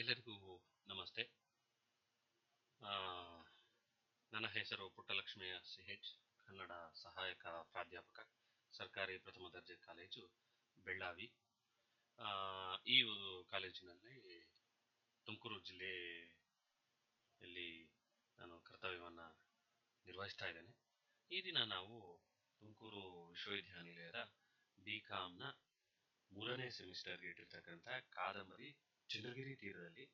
ಎಲ್ಲರಿಗೂ ನಮಸ್ತೆ. ನನ್ನ ಹೆಸರು ಪುಟ್ಟಲಕ್ಷ್ಮಿಯ ಸಿ ಎಚ್ ಕನ್ನಡ ಸಹಾಯಕ ಪ್ರಾಧ್ಯಾಪಕ, ಸರ್ಕಾರಿ ಪ್ರಥಮ ದರ್ಜೆ ಕಾಲೇಜು, ಬೆಳ್ಳಾವಿ. ಈ ಕಾಲೇಜಿನಲ್ಲಿ ತುಮಕೂರು ಜಿಲ್ಲೆಯಲ್ಲಿ ನಾನು ಕರ್ತವ್ಯವನ್ನು ನಿರ್ವಹಿಸ್ತಾ ಇದ್ದೇನೆ. ಈ ದಿನ ನಾವು ತುಮಕೂರು ವಿಶ್ವವಿದ್ಯಾನಿಲಯದ ಬಿ ಕಾಮ್ನ ಮೂರನೇ ಸೆಮಿಸ್ಟರ್ಗೆ ಇಟ್ಟಿರ್ತಕ್ಕಂಥ ಕಾದಂಬರಿ ಚಂದ್ರಗಿರಿ ತೀರದಲ್ಲಿ.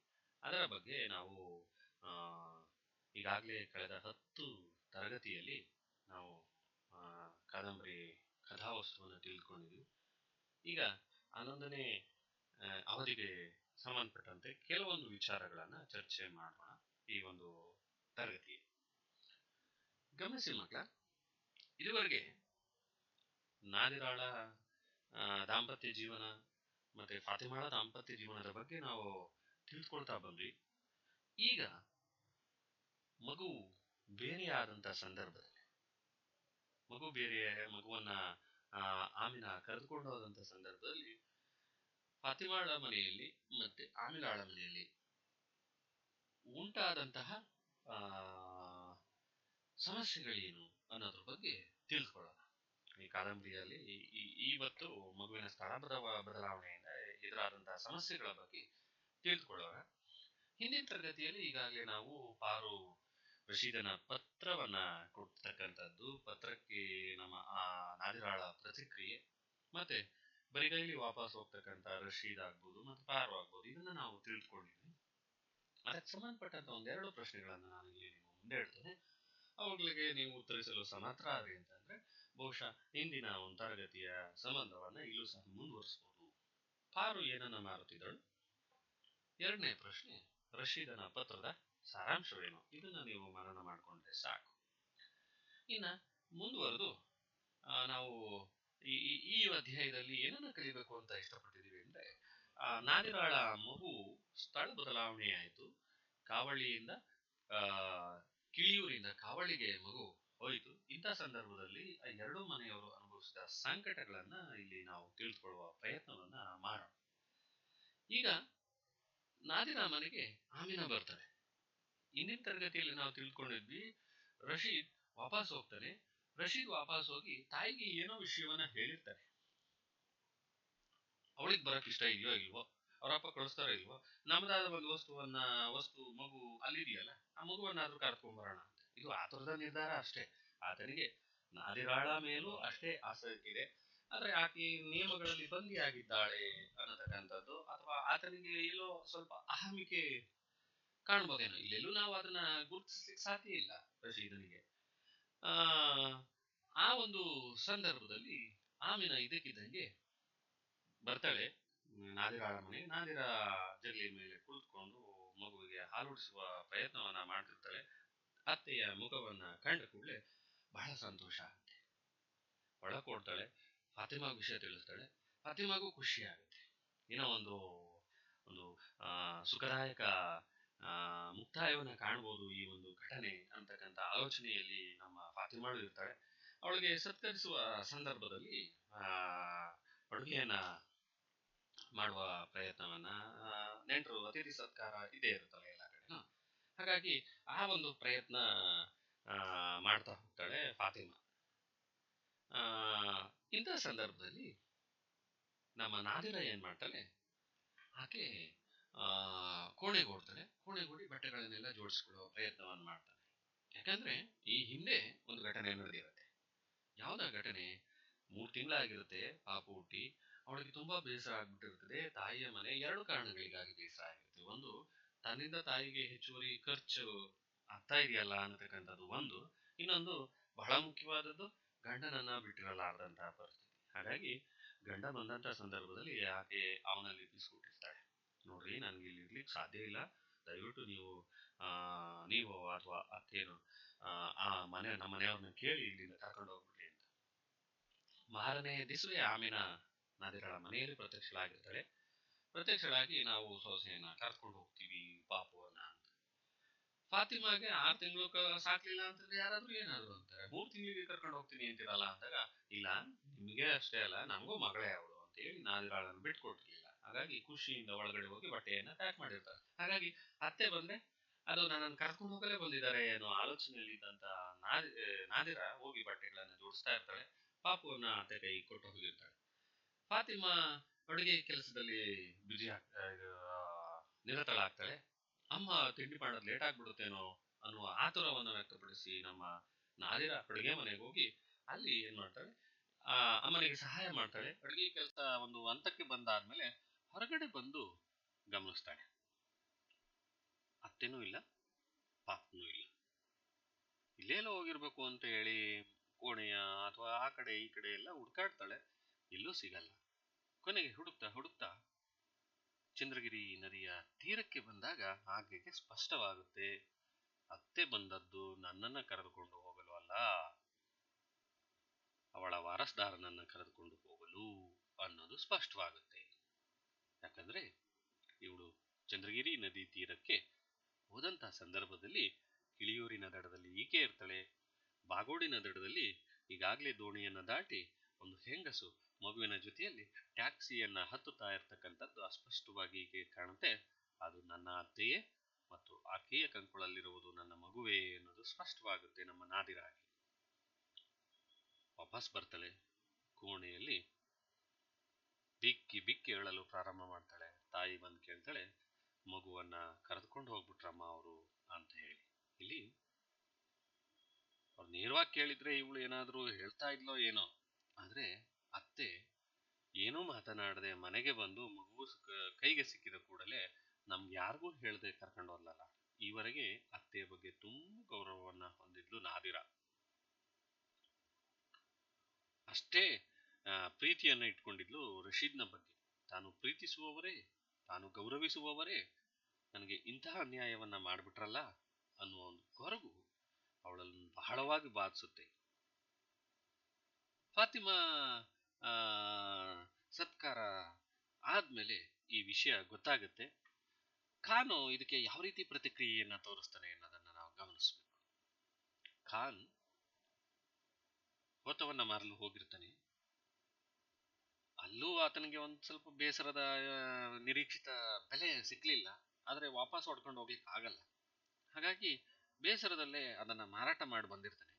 ಅದರ ಬಗ್ಗೆ ನಾವು ಈಗಾಗಲೇ ಕಳೆದ ಹತ್ತು ತರಗತಿಯಲ್ಲಿ ನಾವು ಕಾದಂಬರಿ ಕಥಾವಸ್ತುವನ್ನು ತಿಳಿದುಕೊಂಡಿದ್ದೀವಿ ಈಗ ಹನ್ನೊಂದನೇ ಅವಧಿಗೆ ಸಂಬಂಧಪಟ್ಟಂತೆ ಕೆಲವೊಂದು ವಿಚಾರಗಳನ್ನು ಚರ್ಚೆ ಮಾಡೋಣ ಈ ಒಂದು ತರಗತಿ ಗಮನಿಸಿ ಮಕ್ಕಳ, ಇದುವರೆಗೆ ನಾದಿರಾಳ ದಾಂಪತ್ಯ ಜೀವನ ಫಾತಿಮಾಳ ದಾಂಪತ್ಯ ಜೀವನದ ಬಗ್ಗೆ ನಾವು ತಿಳಿದುಕೊಳ್ತಾ ಬಂದ್ವಿ. ಈಗ ಮಗು ಬೇರೆಯಾದಂಥ ಸಂದರ್ಭದಲ್ಲಿ, ಮಗು ಬೇರೆ ಮಗುವನ್ನ ಆಮಿನ ಕರೆದುಕೊಂಡು ಹೋದಂಥ ಸಂದರ್ಭದಲ್ಲಿ ಫಾತಿಮಾಳ ಮನೆಯಲ್ಲಿ ಮತ್ತೆ ಆಮಿಲಾಳ ಮನೆಯಲ್ಲಿ ಉಂಟಾದಂತಹ ಸಮಸ್ಯೆಗಳೇನು ಅನ್ನೋದ್ರ ಬಗ್ಗೆ ತಿಳ್ಕೊಳ್ಳೋಣ ಈ ಕಾದಂಬರಿಯಲ್ಲಿ ಇವತ್ತು ಮಗುವಿನ ಸ್ಥಳ ಬದಲ ಬದಲಾವಣೆಯಿಂದ ಎದುರಾದಂತಹ ಸಮಸ್ಯೆಗಳ ಬಗ್ಗೆ ತಿಳಿದುಕೊಳ್ಳೋಣ. ಹಿಂದಿನ ತರಗತಿಯಲ್ಲಿ ಈಗಾಗಲೇ ನಾವು ಪಾರು ರಶೀದನ ಪತ್ರವನ್ನ ಕೊಡ್ತಕ್ಕಂಥದ್ದು. ಪತ್ರಕ್ಕೆ ನಮ್ಮ ಆ ನಾದಿರಾಳ ಪ್ರತಿಕ್ರಿಯೆ ಮತ್ತೆ ಬರಿಗೈಲಿ ವಾಪಸ್ ಹೋಗ್ತಕ್ಕಂಥ ರಶೀದ್ ಆಗ್ಬೋದು ಮತ್ತೆ ಪಾರು ಆಗ್ಬೋದು ಇದನ್ನ ನಾವು ತಿಳಿದುಕೊಂಡಿದ್ವಿ. ಅದಕ್ಕೆ ಸಂಬಂಧಪಟ್ಟಂತ ಒಂದೆರಡು ಪ್ರಶ್ನೆಗಳನ್ನ ನಾನು ಇಲ್ಲಿ ಮುಂದೆ ಇಡ್ತೇನೆ ಅವುಗಳಿಗೆ ನೀವು ಉತ್ತರಿಸಲು ಸಮರ್ಥ ಆದ್ರಿ ಅಂತಂದ್ರೆ ಬಹುಶಃ ಹಿಂದಿನ ಒಂದು ತರಗತಿಯ ಸಂಬಂಧವನ್ನ ಇಲ್ಲೂ ಸಹ ಮುಂದುವರಿಸಬಹುದು ಪಾರು ಏನನ್ನ ಮಾರುತ್ತಿದ್ದಳು? ಎರಡನೇ ಪ್ರಶ್ನೆ ರಶೀದನ ಪತ್ರದ ಸಾರಾಂಶವೇನು? ಇದನ್ನ ನೀವು ಮನನ ಮಾಡಿಕೊಂಡ್ರೆ ಸಾಕು. ಇನ್ನ ಮುಂದುವರೆದು ನಾವು ಈ ಈ- ಅಧ್ಯಾಯದಲ್ಲಿ ಏನನ್ನ ಕಲಿಬೇಕು ಅಂತ ಇಷ್ಟಪಟ್ಟಿದ್ದೀವಿ ಅಂದ್ರೆ ಆ, ನಾದಿರಾಳ ಮಗು ಸ್ಥಳ ಬದಲಾವಣೆ ಆಯಿತು. ಕಾವಳಿಯಿಂದ ಕಿಳಿಯೂರಿಂದ ಕಾವಳಿಗೆ ಮಗು ಹೋಯಿತು. ಇಂಥ ಸಂದರ್ಭದಲ್ಲಿ ಎರಡೂ ಮನೆಯವರು ಅನುಭವಿಸಿದ ಸಂಕಟಗಳನ್ನ ಇಲ್ಲಿ ನಾವು ತಿಳಿದುಕೊಳ್ಳುವ ಪ್ರಯತ್ನವನ್ನ ಮಾಡೋಣ. ಈಗ ನಾದಿನ ಮನೆಗೆ ಆಮಿನ ಬರ್ತಾನೆ ಹಿಂದಿನ ತರಗತಿಯಲ್ಲಿ ನಾವು ತಿಳ್ಕೊಂಡಿದ್ವಿ, ರಶೀದ್ ವಾಪಸ್ ಹೋಗ್ತಾನೆ. ರಶೀದ್ ವಾಪಸ್ ಹೋಗಿ ತಾಯಿಗೆ ಏನೋ ವಿಷಯವನ್ನ ಹೇಳಿರ್ತಾರೆ ಅವಳಿಗೆ ಬರಕ್ ಇಷ್ಟ ಇದೆಯೋ ಇಲ್ವೋ? ಅವರಪ್ಪ ಕಳಿಸ್ತಾರ ಇಲ್ವೋ? ನಮ್ದಾದ ಒಂದು ವಸ್ತುವನ್ನ, ವಸ್ತು ಮಗು ಅಲ್ಲಿದೆಯಲ್ಲ, ಆ ಮಗುವನ್ನಾದ್ರೂ ಕರ್ಕೊಂಡ್ ಬರೋಣ ಅಂತ. ಇದು ಆತುರದ ನಿರ್ಧಾರ ಅಷ್ಟೇ. ಆತನಿಗೆ ನಾದಿರಾಳ ಮೇಲೂ ಅಷ್ಟೇ ಆಸಕ್ತಿ ಇದೆ ಆದ್ರೆ ಆಕೆ ನಿಯಮಗಳಲ್ಲಿ ಬಂದಿಯಾಗಿದ್ದಾಳೆ ಅನ್ನತಕ್ಕಂಥದ್ದು ಅಥವಾ ಆತನಿಗೆ ಎಲ್ಲೋ ಸ್ವಲ್ಪ ಅಹಮಿಕೆ ಕಾಣ್ಬೋದೇನೋ. ಇಲ್ಲೆಲ್ಲೂ ನಾವು ಅದನ್ನ ಗುರುತಿಸ್ಲಿಕ್ಕೆ ಸಾಧ್ಯ ಇಲ್ಲ ರಶೀದನಿಗೆ. ಆ ಒಂದು ಸಂದರ್ಭದಲ್ಲಿ ಆಮಿನ ಇದಕ್ಕಿದ್ದಂಗೆ ಬರ್ತಾಳೆ. ನಾದಿರಾಳ ಮನೆ, ನಾದಿರ ಜಗಲಿ ಮೇಲೆ ಕುಳಿತುಕೊಂಡು ಮಗುವಿಗೆ ಹಾಲುಡಿಸುವ ಪ್ರಯತ್ನವನ್ನ ಮಾಡ್ತಿರ್ತಾಳೆ. ಅತ್ತೆಯ ಮುಖವನ್ನ ಕಂಡ ಕೂಡಲೇ ಬಹಳ ಸಂತೋಷ ಆಗುತ್ತೆ ಒಳ ಕೊಡ್ತಾಳೆ ಫಾತಿಮಾ ವಿಷಯ ತಿಳಿಸ್ತಾಳೆ, ಫಾತಿಮಾಗೂ ಖುಷಿ ಆಗುತ್ತೆ ಏನೋ ಒಂದು ಒಂದು ಸುಖದಾಯಕ ಮುಕ್ತಾಯವನ್ನ ಕಾಣ್ಬೋದು ಈ ಒಂದು ಘಟನೆ ಅಂತಕ್ಕಂಥ ಆಲೋಚನೆಯಲ್ಲಿ ನಮ್ಮ ಫಾತಿಮಾಳು ಇರ್ತಾಳೆ. ಅವಳಿಗೆ ಸತ್ಕರಿಸುವ ಸಂದರ್ಭದಲ್ಲಿ ಅಡುಗೆಯನ್ನ ಮಾಡುವ ಪ್ರಯತ್ನವನ್ನ ನೆಂಟರು ಅತಿಥಿ ಸತ್ಕಾರ ಇದೇ ಇರುತ್ತಲ್ಲ ಎಲ್ಲ ಕಡೆ. ಹಾಗಾಗಿ ಆ ಒಂದು ಪ್ರಯತ್ನ ಮಾಡ್ತಾ ಹೋಗ್ತಾಳೆ ಫಾತಿಮಾ. ಆ ಇಂಥ ಸಂದರ್ಭದಲ್ಲಿ ನಮ್ಮ ನಾದಿರ ಏನ್ ಮಾಡ್ತಾಳೆ? ಆಕೆ, ಆ, ಕೋಣೆಗೆ ಓಡ್ತಾಳೆ. ಕೋಣೆಗೂಡಿ ಬಟ್ಟೆಗಳನ್ನೆಲ್ಲ ಜೋಡಿಸ್ಕೊಳ್ಳೋ ಪ್ರಯತ್ನವನ್ನು ಮಾಡ್ತಾನೆ ಯಾಕಂದ್ರೆ ಈ ಹಿಂದೆ ಒಂದು ಘಟನೆ ನಡೆದಿರುತ್ತೆ. ಯಾವ್ದ ಘಟನೆ? ಮೂರು ತಿಂಗಳಾಗಿರುತ್ತೆ, ಪಾಪು ಹುಟ್ಟಿ. ಅವಳಿಗೆ ತುಂಬಾ ಬೇಸರ ಆಗ್ಬಿಟ್ಟಿರ್ತದೆ. ತಾಯಿಯ ಮನೆ ಎರಡು ಕಾರಣಗಳಿಗಾಗಿ ಬೇಸರ ಆಗಿರುತ್ತೆ. ಒಂದು, ತನ್ನಿಂದ ತಾಯಿಗೆ ಹೆಚ್ಚುವರಿ ಖರ್ಚು ಆಗ್ತಾ ಇದೆಯಲ್ಲ ಅನ್ನತಕ್ಕಂಥದ್ದು ಒಂದು. ಇನ್ನೊಂದು ಬಹಳ ಮುಖ್ಯವಾದದ್ದು ಗಂಡನನ್ನ ಬಿಟ್ಟಿರಲಾರದಂತಹ ಪರಿಸ್ಥಿತಿ. ಹಾಗಾಗಿ ಗಂಡ ಬಂದಂತ ಸಂದರ್ಭದಲ್ಲಿ ಆಕೆ ಅವನಲ್ಲಿ ಬಿಸ್ಕೊಟ್ಟಿರ್ತಾಳೆ. ನೋಡ್ರಿ ನನ್ಗೆ ಇಲ್ಲಿ ಇರ್ಲಿಕ್ಕೆ ಸಾಧ್ಯ ಇಲ್ಲ. ದಯವಿಟ್ಟು ನೀವು ನೀವು ಅಥವಾ ಅತ್ತೇನು ಆ, ಮನೆ ನಮ್ಮ ಮನೆಯವ್ರನ್ನ ಕೇಳಿ ಇಲ್ಲಿಂದ ಕರ್ಕೊಂಡು ಹೋಗ್ಬಿಡ್ರಿ ಅಂತ. ಮಾರನೇ ದಿವಸವೇ ಆಮಿನ ನಾದಿರಳ ಮನೆಯಲ್ಲಿ ಪ್ರತ್ಯಕ್ಷಳಾಗಿರ್ತಾಳೆ. ಪ್ರತ್ಯಕ್ಷಳಾಗಿ ನಾವು ಸೊಸೆಯನ್ನ ಕರ್ಕೊಂಡು ಹೋಗ್ತೀವಿ. ಫಾತಿಮಾಗೆ ಆರು ತಿಂಗಳು ಸಾಕ್ಲಿಲ್ಲ ಅಂತಂದ್ರೆ ಯಾರಾದ್ರೂ ಏನಾದ್ರು ಅಂತಾರೆ. ಮೂರ್ ತಿಂಗಳಿಗೆ ಕರ್ಕೊಂಡು ಹೋಗ್ತೀನಿ ಅಂತೀರಲ್ಲ ಅಂದಾಗ ಇಲ್ಲ ನಿಮಗೆ ಅಷ್ಟೇ ಅಲ್ಲ ನಮಗೂ ಮಗಳೇ ಅವಳು ಅಂತ ಹೇಳಿ ನಾದಿರಾಳನ್ನು ಬಿಟ್ಕೊಟ್ಟಿರ್ಲಿಲ್ಲ. ಹಾಗಾಗಿ ಖುಷಿಯಿಂದ ಒಳಗಡೆ ಹೋಗಿ ಬಟ್ಟೆಯನ್ನ ಪ್ಯಾಕ್ ಮಾಡಿರ್ತಾರೆ. ಹಾಗಾಗಿ ಅತ್ತೆ ಬಂದ್ರೆ ಅದು ನನ್ನನ್ನು ಕರ್ಕೊಂಡು ಹೋಗಲೇ ಬಂದಿದ್ದಾರೆ ಏನು ಆಲೋಚನೆಯಲ್ಲಿ ಇದ್ದಂತ ನಾದಿ ನಾದಿರ ಹೋಗಿ ಬಟ್ಟೆಗಳನ್ನ ಜೋಡಿಸ್ತಾ ಇರ್ತಾಳೆ. ಪಾಪುವನ್ನ ಅತ್ತೆ ಕೈ ಕೊಟ್ಟು ಹೋಗಿರ್ತಾಳೆ. ಫಾತಿಮಾ ಅಡುಗೆ ಕೆಲಸದಲ್ಲಿ ಬಿಜಿ ಆಗ್ತಾ ನಿರತಳಾಗ್ತಾಳೆ. ಅಮ್ಮ ತಿಂಡಿ ಮಾಡೋದು ಲೇಟ್ ಆಗ್ಬಿಡುತ್ತೇನೋ ಅನ್ನುವ ಆತುರವನ್ನು ವ್ಯಕ್ತಪಡಿಸಿ ನಮ್ಮ ನಾದಿರ ಅಡುಗೆ ಮನೆಗೆ ಹೋಗಿ ಅಲ್ಲಿ ಏನ್ ಮಾಡ್ತಾಳೆ ಆ, ಅಮ್ಮನಿಗೆ ಸಹಾಯ ಮಾಡ್ತಾಳೆ ಅಡುಗೆ ಕೆಲಸ ಒಂದು ಹಂತಕ್ಕೆ ಬಂದಾದ್ಮೇಲೆ ಹೊರಗಡೆ ಬಂದು ಗಮನಿಸ್ತಾಳೆ. ಅತ್ತೆನೂ ಇಲ್ಲ, ಪಾಪನೂ ಇಲ್ಲ. ಇಲ್ಲೇಲೋ ಹೋಗಿರ್ಬೇಕು ಅಂತ ಹೇಳಿ ಕೋಣೆಯ ಅಥವಾ ಆ ಕಡೆ ಈ ಕಡೆ ಎಲ್ಲ ಹುಡ್ಕಾಡ್ತಾಳೆ. ಎಲ್ಲೂ ಸಿಗಲ್ಲ. ಕೊನೆಗೆ ಹುಡುಕ್ತಾ ಹುಡುಕ್ತಾ ಚಂದ್ರಗಿರಿ ನದಿಯ ತೀರಕ್ಕೆ ಬಂದಾಗ ಆಕೆಗೆ ಸ್ಪಷ್ಟವಾಗುತ್ತೆ, ಅತ್ತೆ ಬಂದದ್ದು ನನ್ನನ್ನ ಕರೆದುಕೊಂಡು ಹೋಗಲು ಅಲ್ಲ, ಅವಳ ವಾರಸ್ದಾರನನ್ನ ಕರೆದುಕೊಂಡು ಹೋಗಲು ಅನ್ನೋದು ಸ್ಪಷ್ಟವಾಗುತ್ತೆ. ಯಾಕಂದ್ರೆ ಇವಳು ಚಂದ್ರಗಿರಿ ನದಿ ತೀರಕ್ಕೆ ಹೋದಂತಹ ಸಂದರ್ಭದಲ್ಲಿ ಕಿಳಿಯೂರಿನ ದಡದಲ್ಲಿ ಈಕೆ ಇರ್ತಾಳೆ. ಬಾಗೋಡಿನ ದಡದಲ್ಲಿ ಈಗಾಗಲೇ ದೋಣಿಯನ್ನ ದಾಟಿ ಒಂದು ಹೆಂಗಸು ಮಗುವಿನ ಜೊತೆಯಲ್ಲಿ ಟ್ಯಾಕ್ಸಿಯನ್ನ ಹತ್ತುತ್ತಾ ಇರತಕ್ಕಂಥದ್ದು ಅಸ್ಪಷ್ಟವಾಗಿ ಕಾಣುತ್ತೆ. ಅದು ನನ್ನ ಅತ್ತೆಯೇ ಮತ್ತು ಆಕೆಯ ಕಂಕುಳಲ್ಲಿರುವುದು ನನ್ನ ಮಗುವೇ ಅನ್ನೋದು ಸ್ಪಷ್ಟವಾಗುತ್ತೆ ನಮ್ಮ ನಾದಿರಾಗಿ ವಾಪಸ್ ಬರ್ತಾಳೆ ಕೋಣೆಯಲ್ಲಿ. ಬಿಕ್ಕಿ ಬಿಕ್ಕಿ ಹೇಳಲು ಪ್ರಾರಂಭ ಮಾಡ್ತಾಳೆ. ತಾಯಿ ಬಂದು ಕೇಳ್ತಾಳೆ, ಮಗುವನ್ನ ಕರೆದುಕೊಂಡು ಹೋಗ್ಬಿಟ್ರಮ್ಮ ಅವರು ಅಂತ ಹೇಳಿ. ಇಲ್ಲಿ ಅವ್ರು ನೇರವಾಗಿ ಕೇಳಿದ್ರೆ ಇವಳು ಏನಾದ್ರೂ ಹೇಳ್ತಾ ಇದ್ಲೋ ಏನೋ. ಆದ್ರೆ ಅತ್ತೆ ಏನೂ ಮಾತನಾಡದೆ ಮನೆಗೆ ಬಂದು ಮಗು ಕೈಗೆ ಸಿಕ್ಕಿದ ಕೂಡಲೇ ನಮ್ಗೆ ಯಾರಿಗೂ ಹೇಳದೆ ಕರ್ಕೊಂಡು ಹೋದ್ಲಲ್ಲ ಈವರೆಗೆ ಅತ್ತೆಯ ಬಗ್ಗೆ ತುಂಬಾ ಗೌರವವನ್ನ ಹೊಂದಿದ್ಲು ನಾದಿರ. ಅಷ್ಟೇ ಪ್ರೀತಿಯನ್ನ ಇಟ್ಕೊಂಡಿದ್ಲು ರಶೀದ್ನ ಬಗ್ಗೆ. ತಾನು ಪ್ರೀತಿಸುವವರೇ, ತಾನು ಗೌರವಿಸುವವರೇ, ನನಗೆ ಇಂತಹ ಅನ್ಯಾಯವನ್ನ ಮಾಡಿಬಿಟ್ರಲ್ಲ ಅನ್ನುವ ಒಂದು ಕೊರಗು ಅವಳನ್ನು ಬಹಳವಾಗಿ ಬಾಧಿಸುತ್ತೆ. ಫಾತಿಮಾ ಸತ್ಕಾರ ಆದ್ಮೇಲೆ ಈ ವಿಷಯ ಗೊತ್ತಾಗುತ್ತೆ. ಖಾನು ಇದಕ್ಕೆ ಯಾವ ರೀತಿ ಪ್ರತಿಕ್ರಿಯೆಯನ್ನ ತೋರಿಸ್ತಾನೆ ಅನ್ನೋದನ್ನ ನಾವು ಗಮನಿಸಬೇಕು. ಖಾನ್ ಹೊತ್ತವನ್ನ ಮಾರಲು ಹೋಗಿರ್ತಾನೆ. ಅಲ್ಲೂ ಆತನಿಗೆ ಒಂದು ಸ್ವಲ್ಪ ಬೇಸರದ ನಿರೀಕ್ಷಿತ ಬೆಲೆ ಸಿಕ್ಲಿಲ್ಲ ಆದ್ರೆ ವಾಪಸ್ ಹೊಡ್ಕೊಂಡು ಹೋಗ್ಲಿಕ್ಕೆ ಆಗಲ್ಲ. ಹಾಗಾಗಿ ಬೇಸರದಲ್ಲೇ ಅದನ್ನ ಮಾರಾಟ ಮಾಡಿ ಬಂದಿರ್ತಾನೆ.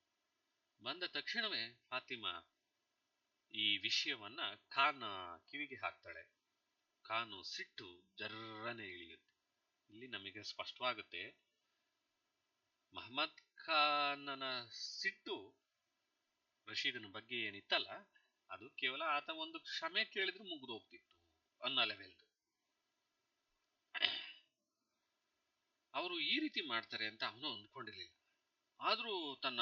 ಬಂದ ತಕ್ಷಣವೇ ಫಾತಿಮಾ ಈ ವಿಷಯವನ್ನ ಖಾನ್ ಕಿವಿಗೆ ಹಾಕ್ತಾಳೆ. ಖಾನು ಸಿಟ್ಟು ಜರ್ರನೆ ಇಳಿಯುತ್ತೆ. ಇಲ್ಲಿ ನಮಗೆ ಸ್ಪಷ್ಟವಾಗುತ್ತೆ, ಮಹಮ್ಮದ್ ಖಾನನ ಸಿಟ್ಟು ರಶೀದನ ಬಗ್ಗೆ ಏನಿತ್ತಲ್ಲ, ಅದು ಕೇವಲ ಆತ ಒಂದು ಕ್ಷಮೆ ಕೇಳಿದ್ರೆ ಮುಗಿದು ಹೋಗ್ತಿತ್ತು ಅನ್ನೋ ಲೆವೆಲ್ ಅವರು ಈ ರೀತಿ ಮಾಡ್ತಾರೆ ಅಂತ ಅವನು ಅಂದ್ಕೊಂಡಿರ್ಲಿಲ್ಲ. ಆದ್ರೂ ತನ್ನ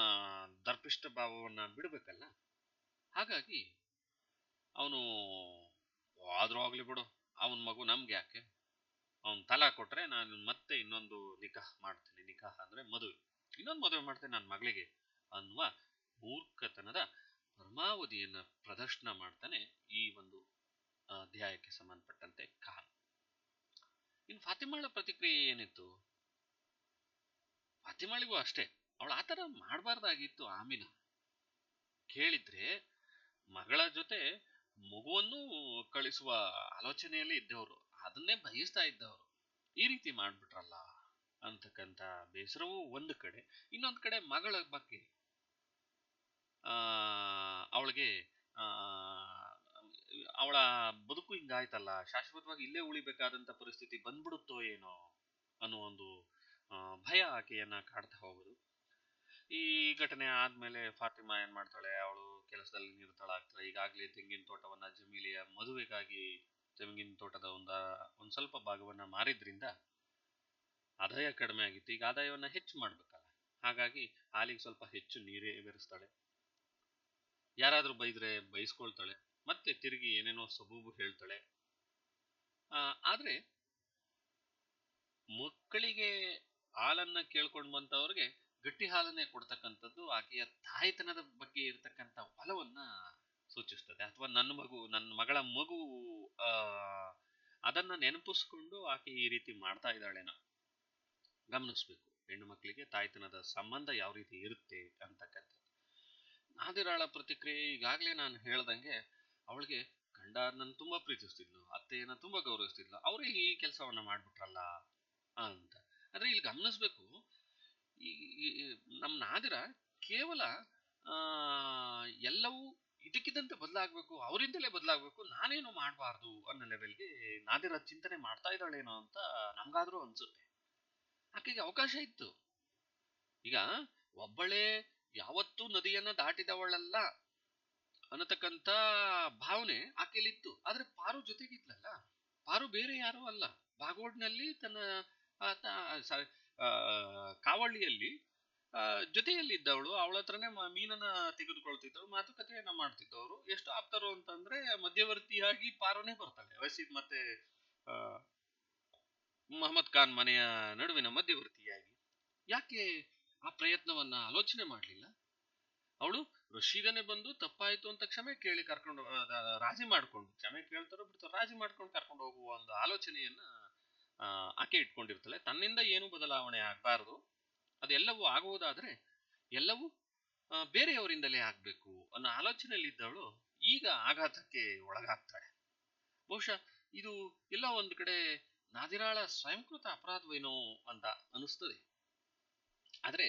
ದರ್ಪಿಷ್ಟ ಭಾವವನ್ನ ಬಿಡಬೇಕಲ್ಲ? ಹಾಗಾಗಿ ಅವನು ಆದರೂ ಆಗಲಿ ಬಿಡು, ಅವನ ಮಗು ನಮ್ಗೆ ಯಾಕೆ? ಅವನ್ ತಲಾ ಕೊಟ್ರೆ ನಾನು ಮತ್ತೆ ಇನ್ನೊಂದು ನಿಕಾಹ್ ಮಾಡ್ತೀನಿ. ನಿಕಾಹ್ ಅಂದ್ರೆ ಮದುವೆ. ಇನ್ನೊಂದು ಮದುವೆ ಮಾಡ್ತೇನೆ ನನ್ನ ಮಗಳಿಗೆ ಅನ್ನುವ ಮೂರ್ಖತನದ ಪರಮಾವಧಿಯನ್ನು ಪ್ರದರ್ಶನ ಮಾಡ್ತಾನೆ ಈ ಒಂದು ಅಧ್ಯಾಯಕ್ಕೆ ಸಂಬಂಧಪಟ್ಟಂತೆ ಖಾನ್ ಇನ್ನು ಫಾತಿಮಾಳ ಪ್ರತಿಕ್ರಿಯೆ ಏನಿತ್ತು? ಫಾತಿಮಾಳಿಗೂ ಅಷ್ಟೇ. ಅವಳು ಆತರ ಮಾಡಬಾರ್ದಾಗಿತ್ತು ಆಮಿನ. ಕೇಳಿದ್ರೆ ಮಗಳ ಜೊತೆ ಮಗುವನ್ನು ಕಳಿಸುವ ಆಲೋಚನೆಯಲ್ಲಿ ಇದ್ದವರು, ಅದನ್ನೇ ಬಯಸ್ತಾ ಇದ್ದವರು. ಈ ರೀತಿ ಮಾಡ್ಬಿಟ್ರಲ್ಲ ಅಂತಕ್ಕಂಥ ಬೇಸರವೂ ಒಂದು ಕಡೆ. ಇನ್ನೊಂದು ಕಡೆ ಮಗಳ ಬಗ್ಗೆ, ಆ, ಅವಳಿಗೆ, ಆ, ಅವಳ ಬದುಕು ಹಿಂಗಾಯ್ತಲ್ಲ, ಶಾಶ್ವತವಾಗಿ ಇಲ್ಲೇ ಉಳಿಬೇಕಾದಂತ ಪರಿಸ್ಥಿತಿ ಬಂದ್ಬಿಡುತ್ತೋ ಏನೋ ಅನ್ನೋ ಒಂದು ಭಯ ಆಕೆಯನ್ನ ಕಾಡ್ತಾ ಹೋಗುದು. ಈ ಘಟನೆ ಆದ್ಮೇಲೆ ಫಾತಿಮಾ ಏನ್ ಮಾಡ್ತಾಳೆ, ಅವಳು ಕೆಲಸದಲ್ಲಿ ನಿರತಳಾಗ್ತಾರೆ ಈಗಾಗಲೇ ತೆಂಗಿನ ತೋಟವನ್ನ ಜಮೀಲಿಯ ಮದುವೆಗಾಗಿ ತೆಂಗಿನ ತೋಟದ ಒಂದ, ಒಂದ್ ಸ್ವಲ್ಪ ಭಾಗವನ್ನ ಮಾರಿದ್ರಿಂದ ಆದಾಯ ಕಡಿಮೆ ಆಗಿತ್ತು. ಈಗ ಆದಾಯವನ್ನ ಹೆಚ್ಚು ಮಾಡ್ಬೇಕಲ್ಲ. ಹಾಗಾಗಿ ಹಾಲಿಗೆ ಸ್ವಲ್ಪ ಹೆಚ್ಚು ನೀರೇ ಬೆರೆಸ್ತಾಳೆ. ಯಾರಾದ್ರೂ ಬೈದ್ರೆ ಬೈಸ್ಕೊಳ್ತಾಳೆ. ಮತ್ತೆ ತಿರುಗಿ ಏನೇನೋ ಸಬೂಬು ಹೇಳ್ತಾಳೆ. ಆ, ಆದ್ರೆ ಮಕ್ಕಳಿಗೆ ಹಾಲನ್ನ ಕೇಳ್ಕೊಂಡ್ ಬಂತವ್ರಿಗೆ ಗಟ್ಟಿ ಹಾಲನ್ನೇ ಕೊಡ್ತಕ್ಕಂಥದ್ದು ಆಕೆಯ ತಾಯ್ತನದ ಬಗ್ಗೆ ಇರತಕ್ಕಂಥ ಫಲವನ್ನ ಸೂಚಿಸ್ತದೆ. ಅಥವಾ ನನ್ನ ಮಗು, ನನ್ನ ಮಗಳ ಮಗು ಅದನ್ನ ನೆನಪಿಸ್ಕೊಂಡು ಆಕೆ ಈ ರೀತಿ ಮಾಡ್ತಾ ಇದ್ದಾಳೇನೋ. ಗಮನಿಸ್ಬೇಕು. ಹೆಣ್ಣು ಮಕ್ಕಳಿಗೆ ತಾಯ್ತನದ ಸಂಬಂಧ ಯಾವ ರೀತಿ ಇರುತ್ತೆ ಅಂತಕ್ಕಂಥದ್ದು. ನಾದಿರಾಳ ಪ್ರತಿಕ್ರಿಯೆ ಈಗಾಗಲೇ ನಾನು ಹೇಳ್ದಂಗೆ ಅವಳಿಗೆ ಗಂಡ ನನ್ನ ತುಂಬಾ ಪ್ರೀತಿಸ್ತಿದ್ಲು, ಅತ್ತೆಯನ್ನ ತುಂಬಾ ಗೌರವಿಸ್ತಿದ್ಲು, ಅವರೇ ಈ ಕೆಲಸವನ್ನ ಮಾಡ್ಬಿಟ್ರಲ್ಲ ಅಂತ. ಆದ್ರೆ ಇಲ್ಲಿ ಗಮನಿಸ್ಬೇಕು ನಮ್ಮ ನಾದಿರ ಕೇವಲ ಎಲ್ಲವೂ ಇದಕ್ಕಿದ್ದಂತೆ ಬದಲಾಗಬೇಕು, ಅವರಿಂದಲೇ ಬದಲಾಗಬೇಕು, ನಾನೇನು ಮಾಡಬಾರ್ದು ಅನ್ನೋ ಲೆವೆಲ್ಗೆ ನಾದಿರ ಚಿಂತನೆ ಮಾಡ್ತಾ ಇದ್ದಾಳೇನೋ ಅಂತ ನಮ್ಗಾದ್ರೂ ಅನಿಸುತ್ತೆ. ಆಕೆಗೆ ಅವಕಾಶ ಇತ್ತು. ಈಗ ಒಬ್ಬಳೇ ಯಾವತ್ತೂ ನದಿಯನ್ನ ದಾಟಿದವಳಲ್ಲ ಅನ್ನತಕ್ಕಂತ ಭಾವನೆ ಆಕೆಯಲ್ಲಿತ್ತು ಆದ್ರೆ ಪಾರು ಜೊತೆಗಿದ್ಲಲ್ಲ. ಪಾರು ಬೇರೆ ಯಾರೂ ಅಲ್ಲ. ಬಾಗೋಡ್ನಲ್ಲಿ ತನ್ನ ಸಾರಿ ಕಾವಳಿಯಲ್ಲಿ ಜೊತೆಯಲ್ಲಿದ್ದವಳು, ಅವಳ ಹತ್ರನೇ ಮೀನನ್ನ ತೆಗೆದುಕೊಳ್ತಿದ್ದವಳು ಮಾತುಕತೆಯನ್ನ ಮಾಡ್ತಿದ್ದವರು ಎಷ್ಟು ಆಪ್ತರು ಅಂತಂದ್ರೆ, ಮಧ್ಯವರ್ತಿಯಾಗಿ ಪಾರುನೇ ಬರ್ತಾಳೆ ರಶೀದ್ ಮತ್ತೆ ಮೊಹಮ್ಮದ್ ಖಾನ್ ಮನೆಯ ನಡುವಿನ ಮಧ್ಯವರ್ತಿಯಾಗಿ. ಯಾಕೆ ಆ ಪ್ರಯತ್ನವನ್ನ ಆಲೋಚನೆ ಮಾಡಲಿಲ್ಲ? ಅವಳು ರಶೀದನೇ ಬಂದು ತಪ್ಪಾಯ್ತು ಅಂತ ಕ್ಷಮೆ ಕೇಳಿ ಕರ್ಕೊಂಡು ರಾಜಿ ಮಾಡ್ಕೊಂಡು, ಕ್ಷಮೆ ಕೇಳ್ತಾರೋ ಬಿಡ್ತಾರೋ, ರಾಜಿ ಮಾಡ್ಕೊಂಡು ಕರ್ಕೊಂಡು ಹೋಗುವ ಒಂದು ಆಲೋಚನೆಯನ್ನ ಆಕೆ ಇಟ್ಕೊಂಡಿರ್ತಾಳೆ ತನ್ನಿಂದ ಏನು ಬದಲಾವಣೆ ಆಗಬಾರದು. ಅದೆಲ್ಲವೂ ಆಗುವುದಾದ್ರೆ ಎಲ್ಲವೂ ಬೇರೆಯವರಿಂದಲೇ ಆಗ್ಬೇಕು ಅನ್ನೋ ಆಲೋಚನೆಯಲ್ಲಿ ಇದ್ದವಳು ಈಗ ಆಘಾತಕ್ಕೆ ಒಳಗಾಗ್ತಾಳೆ. ಬಹುಶಃ ಇದು ಎಲ್ಲ ಒಂದು ಕಡೆ ನಾದಿರಾಳ ಸ್ವಯಂಕೃತ ಅಪರಾಧವೇನೋ ಅಂತ ಅನಿಸ್ತದೆ ಆದ್ರೆ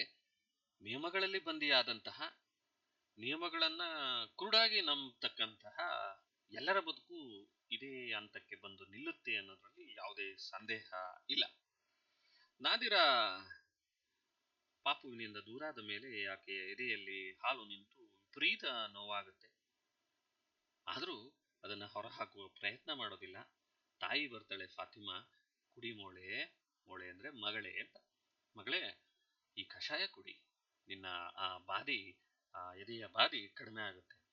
ನಿಯಮಗಳಲ್ಲಿ ಬಂದಿಯಾದಂತಹ, ನಿಯಮಗಳನ್ನ ಕುರುಡಾಗಿ ನಂಬತಕ್ಕಂತಹ ಎಲ್ಲರ ಬದುಕು ಇದೇ ಹಂತಕ್ಕೆ ಬಂದು ನಿಲ್ಲುತ್ತೆ ಅನ್ನೋದ್ರಲ್ಲಿ ಯಾವುದೇ ಸಂದೇಹ ಇಲ್ಲ. ನಾದಿರ ಪಾಪುವಿನಿಂದ ದೂರಾದ ಮೇಲೆ ಆಕೆಯ ಎದೆಯಲ್ಲಿ ಹಾಲು ನಿಂತು ವಿಪರೀತ ನೋವಾಗುತ್ತೆ. ಆದರೂ ಅದನ್ನ ಹೊರಹಾಕುವ ಪ್ರಯತ್ನ ಮಾಡೋದಿಲ್ಲ. ತಾಯಿ ಬರ್ತಾಳೆ ಫಾತಿಮಾ. ಕುಡಿ ಮೋಳೆ ಮೋಳೆ ಅಂದ್ರೆ ಮಗಳೇ ಅಂತ. ಮಗಳೇ, ಈ ಕಷಾಯ ಕುಡಿ. ನಿನ್ನ ಆ ಬಾದಿ ಆ ಎದೆಯ ಬಾದಿ ಕಡಿಮೆ ಆಗುತ್ತೆ.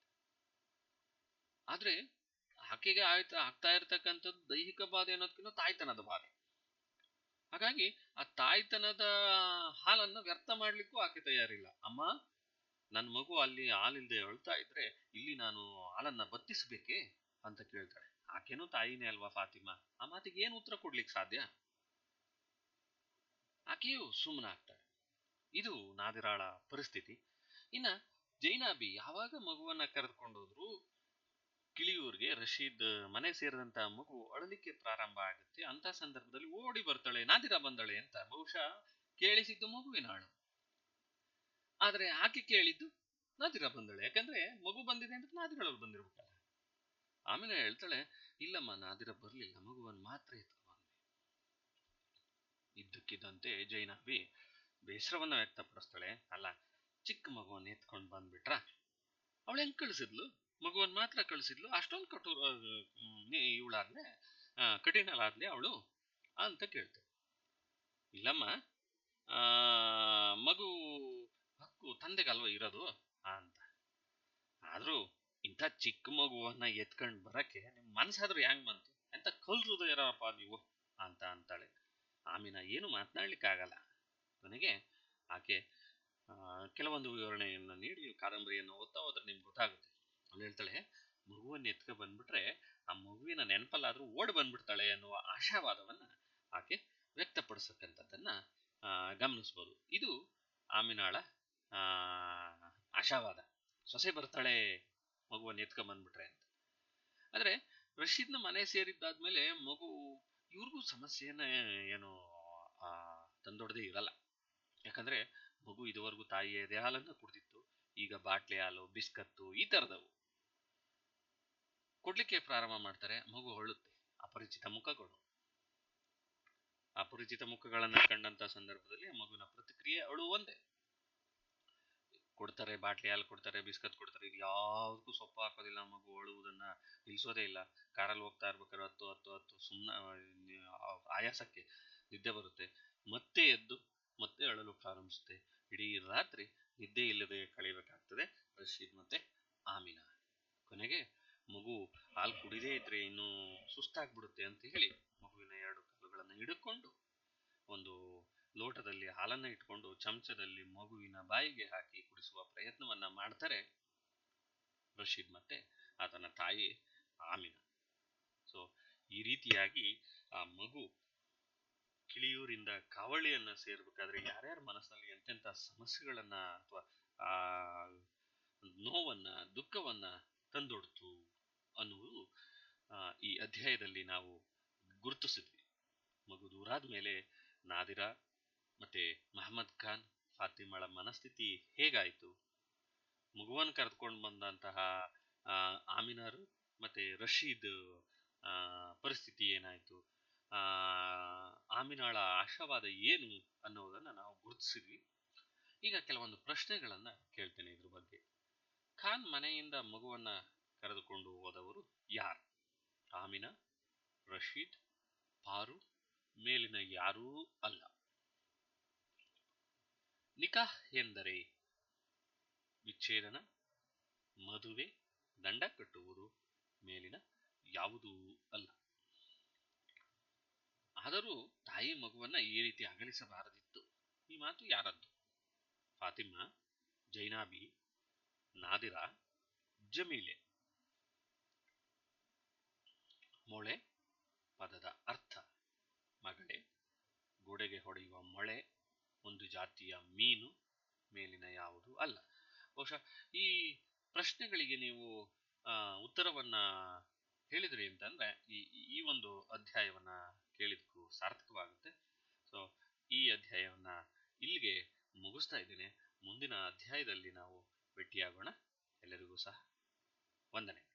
ಆದ್ರೆ ಆಕೆಗೆ ಆಯ್ತಾ, ಆಗ್ತಾ ಇರತಕ್ಕಂಥದ್ದು ದೈಹಿಕ ಬಾಧೆ ಅನ್ನೋದಕ್ಕಿಂತ ತಾಯ್ತನದ ಬಾಧೆ. ಹಾಗಾಗಿ ಆ ತಾಯ್ತನದ ಹಾಲನ್ನು ವ್ಯರ್ಥ ಮಾಡ್ಲಿಕ್ಕೂ ಆಕೆ ತಯಾರಿಲ್ಲ. ಅಮ್ಮ ನನ್ನ ಮಗು ಅಲ್ಲಿ ಹಾಲಿಲ್ದೆ ಅಳ್ತಾ ಇದ್ರೆ ಇಲ್ಲಿ ನಾನು ಹಾಲನ್ನ ಬತ್ತಿಸ್ಬೇಕೇ? ಅಂತ ಕೇಳ್ತಾಳೆ. ಆಕೆನೂ ತಾಯಿನೇ ಅಲ್ವಾ ಫಾತಿಮಾ? ಆ ಮಾತಿಗೆ ಏನು ಉತ್ತರ ಕೊಡ್ಲಿಕ್ಕೆ ಸಾಧ್ಯ? ಆಕೆಯು ಸುಮ್ಮನಾಗ್ತಾಳೆ ಇದು ನಾದಿರಾಳ ಪರಿಸ್ಥಿತಿ. ಇನ್ನ ಜೈನಾಬಿ ಯಾವಾಗ ಮಗುವನ್ನ ಕರೆದುಕೊಂಡೋದ್ರು ಕಿಳಿಯೂರ್ಗೆ ರಶೀದ್ ಮನೆ ಸೇರಿದಂತ ಮಗು ಅಳಲಿಕ್ಕೆ ಪ್ರಾರಂಭ ಆಗುತ್ತೆ. ಅಂತ ಸಂದರ್ಭದಲ್ಲಿ ಓಡಿ ಬರ್ತಾಳೆ, ನಾದಿರ ಬಂದಳೆ ಅಂತ ಬಹುಶಃ ಕೇಳಿಸಿದ್ದು ಮಗುವಿನ ಅಳು. ಆದ್ರೆ ಆಕೆ ಕೇಳಿದ್ದು ನಾದಿರ ಬಂದಳೆ. ಯಾಕಂದ್ರೆ ಮಗು ಬಂದಿದೆ ಅಂದ್ರೆ ನಾದಿರಳವ್ರು ಬಂದಿರ್ಬೇಕಲ್ಲ. ಆಮೇಲೆ ಹೇಳ್ತಾಳೆ, ಇಲ್ಲಮ್ಮ, ನಾದಿರ ಬರ್ಲಿಲ್ಲ. ಮಗುವನ್ನು ಮಾತ್ರ ಎತ್ಕೊಂಡು ಇದ್ದಕ್ಕಿದ್ದಂತೆ ಜೈನಾಬಿ ಬೇಸರವನ್ನ ವ್ಯಕ್ತಪಡಿಸ್ತಾಳೆ. ಅಲ್ಲ, ಚಿಕ್ಕ ಮಗುವನ್ನು ಎತ್ಕೊಂಡು ಬಂದ್ಬಿಟ್ರ? ಅವಳು ಹೆಂಗ್ ಕಳಿಸಿದ್ಲು? ಮಗುವನ್ ಮಾತ್ರ ಕಳಿಸಿದ್ಲು. ಅಷ್ಟೊಂದು ಕಠೋರ ಇವಳಾದ್ಲೆ ಕಠಿಣಲಾದ್ಲೆ ಅವಳು ಅಂತ ಕೇಳ್ತೆ. ಇಲ್ಲಮ್ಮ ಮಗು ಹಕ್ಕು ತಂದೆಗಲ್ವ ಇರೋದು ಅಂತ. ಆದ್ರೂ ಇಂಥ ಚಿಕ್ಕ ಮಗುವನ್ನ ಎತ್ಕೊಂಡು ಬರಕ್ಕೆ ನಿಮ್ ಮನ್ಸಾದ್ರೂ ಹೆಂಗ್ ಬಂತು? ಎಂತ ಕಲ್ ಹೃದಯರಪ್ಪ ನೀವು ಅಂತ ಅಂತಾಳೆ. ಆಮಿನ ಏನು ಮಾತನಾಡ್ಲಿಕ್ಕಾಗಲ್ಲ. ನನಗೆ ಆಕೆ ಕೆಲವೊಂದು ವಿವರಣೆಯನ್ನು ನೀಡಿ, ಕಾದಂಬರಿಯನ್ನು ಓದ್ತಾ ಹೋದ್ರೆ ನಿಮ್ಗೆ ಗೊತ್ತಾಗುತ್ತೆ. ಅವಳು ಹೇಳ್ತಾಳೆ, ಮಗುವನ್ನು ಎತ್ಕೊ ಬಂದ್ಬಿಟ್ರೆ ಆ ಮಗುವಿನ ನೆನಪಲ್ಲಾದ್ರೂ ಓಡ್ ಬಂದ್ಬಿಡ್ತಾಳೆ ಅನ್ನುವ ಆಶಾವಾದವನ್ನ ಆಕೆ ವ್ಯಕ್ತಪಡಿಸತಕ್ಕಂಥದ್ದನ್ನ ಗಮನಿಸ್ಬೋದು. ಇದು ಆಮಿನಾಳ ಆಶಾವಾದ. ಸೊಸೆ ಬರ್ತಾಳೆ, ಮಗುವನ್ನು ಎತ್ಕೊ ಬಂದ್ಬಿಟ್ರೆ ಅಂತ. ಆದ್ರೆ ರಶೀದ್ನ ಮನೆ ಸೇರಿದ್ದಾದ್ಮೇಲೆ ಮಗು, ಇವ್ರಿಗೂ ಸಮಸ್ಯೆಯನ್ನ ಏನು ತಂದೊಡ್ದೇ ಇರಲ್ಲ. ಯಾಕಂದ್ರೆ ಮಗು ಇದುವರೆಗೂ ತಾಯಿಯ ಎದೆ ಹಾಲನ್ನು ಕುಡ್ದಿತ್ತು. ಈಗ ಬಾಟ್ಲಿ ಹಾಲು, ಬಿಸ್ಕತ್ತು ಈ ತರದವು. ಕೊಡ್ಲಿಕ್ಕೆ ಪ್ರಾರಂಭ ಮಾಡ್ತಾರೆ, ಮಗು ಅಳುತ್ತೆ ಅಪರಿಚಿತ ಮುಖಗಳು ಅಪರಿಚಿತ ಮುಖಗಳನ್ನ ಕಂಡಂತ ಸಂದರ್ಭದಲ್ಲಿ ಮಗುನ ಪ್ರತಿಕ್ರಿಯೆ ಅಳು ಒಂದೇ. ಕೊಡ್ತಾರೆ, ಬಾಟ್ಲಿ ಹಾಲು ಕೊಡ್ತಾರೆ, ಬಿಸ್ಕತ್ ಕೊಡ್ತಾರೆ, ಇದು ಯಾವ್ದಕ್ಕೂ ಸೊಪ್ಪು ಹಾಕೋದಿಲ್ಲ ಮಗು ಅಳುವುದನ್ನ ನಿಲ್ಸೋದೇ ಇಲ್ಲ. ಕಾರಲ್ಲಿ ಹೋಗ್ತಾ ಇರ್ಬೇಕಾದ್ರೆ ಹತ್ತು ಹತ್ತು ಹತ್ತು ಸುಮ್ಮನೆ ಆಯಾಸಕ್ಕೆ ನಿದ್ದೆ ಬರುತ್ತೆ. ಮತ್ತೆ ಎದ್ದು, ಮತ್ತೆ ಅಳಲು ಪ್ರಾರಂಭಿಸುತ್ತೆ. ಇಡೀ ರಾತ್ರಿ ನಿದ್ದೆ ಇಲ್ಲದೆ ಕಳಿಬೇಕಾಗ್ತದೆ. ರಶೀದ್ ಮತ್ತೆ ಆಮಿನ. ಕೊನೆಗೆ ಮಗು ಹಾಲು ಕುಡಿದೇ ಇದ್ರೆ ಇನ್ನೂ ಸುಸ್ತಾಗ್ಬಿಡುತ್ತೆ ಅಂತ ಹೇಳಿ ಮಗುವಿನ ಎರಡು ಕಾಲುಗಳನ್ನು ಹಿಡ್ಕೊಂಡು ಒಂದು ಲೋಟದಲ್ಲಿ ಹಾಲನ್ನ ಇಟ್ಕೊಂಡು ಚಮಚದಲ್ಲಿ ಮಗುವಿನ ಬಾಯಿಗೆ ಹಾಕಿ ಕುಡಿಸುವ ಪ್ರಯತ್ನವನ್ನ ಮಾಡ್ತಾರೆ ರಶೀದ್ ಮತ್ತೆ ಆತನ ತಾಯಿ ಆಮಿನ. ಸೊ ಈ ರೀತಿಯಾಗಿ ಆ ಮಗು ಕಿಳಿಯೂರಿಂದ ಕಾವಳಿಯನ್ನ ಸೇರ್ಬೇಕಾದ್ರೆ ಯಾರ್ಯಾರ ಮನಸ್ಸಿನಲ್ಲಿ ಎಂತೆಂತ ಸಮಸ್ಯೆಗಳನ್ನ ಅಥವಾ ಆ ನೋವನ್ನ, ದುಃಖವನ್ನ ತಂದೊಡ್ತು? ಅನ್ನುವುದು ಈ ಅಧ್ಯಾಯದಲ್ಲಿ ನಾವು ಗುರುತಿಸಿದ್ವಿ. ಮಗು ದೂರಾದ ಮೇಲೆ ನಾದಿರಾ ಮತ್ತೆ ಮಹಮ್ಮದ್ ಖಾನ್, ಫಾತಿಮಳ ಮನಸ್ಥಿತಿ ಹೇಗಾಯಿತು? ಮಗುವನ್ನು ಕರೆದುಕೊಂಡು ಬಂದಂತಹ ಆಮಿನರ್ ಮತ್ತೆ ರಶೀದ್ ಪರಿಸ್ಥಿತಿ ಏನಾಯಿತು? ಆಮಿನಾಳ ಆಶಾವಾದ ಏನು ಅನ್ನೋದನ್ನ ನಾವು ಗುರುತಿಸಿದ್ವಿ. ಈಗ ಕೆಲವೊಂದು ಪ್ರಶ್ನೆಗಳನ್ನ ಕೇಳ್ತೇನೆ ಇದ್ರ ಬಗ್ಗೆ. ಖಾನ್ ಮನೆಯಿಂದ ಮಗುವನ್ನ ಕರೆದುಕೊಂಡು ಹೋದವರು ಯಾರು? ಆಮಿನ ರಶೀದ್ ಪಾರು ಮೇಲಿನ ಯಾರೂ ಅಲ್ಲ. ನಿಕಾಹ್ ಎಂದರೆ ವಿಚ್ಛೇದನ, ಮದುವೆ, ದಂಡ ಕಟ್ಟುವುದು, ಮೇಲಿನ ಯಾವುದೂ ಅಲ್ಲ. ಆದರೂ ತಾಯಿ ಮಗುವನ್ನ ಈ ರೀತಿ ಅಗಲಿಸಬಾರದಿತ್ತು. ಈ ಮಾತು ಯಾರದ್ದು? ಫಾತಿಮಾ, ಜೈನಾಬಿ, ನಾದಿರಾ, ಜಮೀಲೆ. ಮೊಳೆ ಪದದ ಅರ್ಥ. ಮಗಳೆ, ಗೋಡೆಗೆ ಹೊಡೆಯುವ ಮೊಳೆ ಒಂದು ಜಾತಿಯ ಮೀನು, ಮೇಲಿನ ಯಾವುದು ಅಲ್ಲ. ಬಹುಶಃ ಈ ಪ್ರಶ್ನೆಗಳಿಗೆ ನೀವು ಉತ್ತರವನ್ನ ಹೇಳಿದ್ರಿ ಅಂತಂದ್ರೆ ಈ ಈ ಒಂದು ಅಧ್ಯಾಯವನ್ನ ಕೇಳಿದಕ್ಕೂ ಸಾರ್ಥಕವಾಗುತ್ತೆ. ಸೊ ಈ ಅಧ್ಯಾಯವನ್ನ ಇಲ್ಲಿಗೆ ಮುಗಿಸ್ತಾ ಇದ್ದೇನೆ. ಮುಂದಿನ ಅಧ್ಯಾಯದಲ್ಲಿ ನಾವು ಭೇಟಿಯಾಗೋಣ. ಎಲ್ಲರಿಗೂ ಸಹ ವಂದನೆ.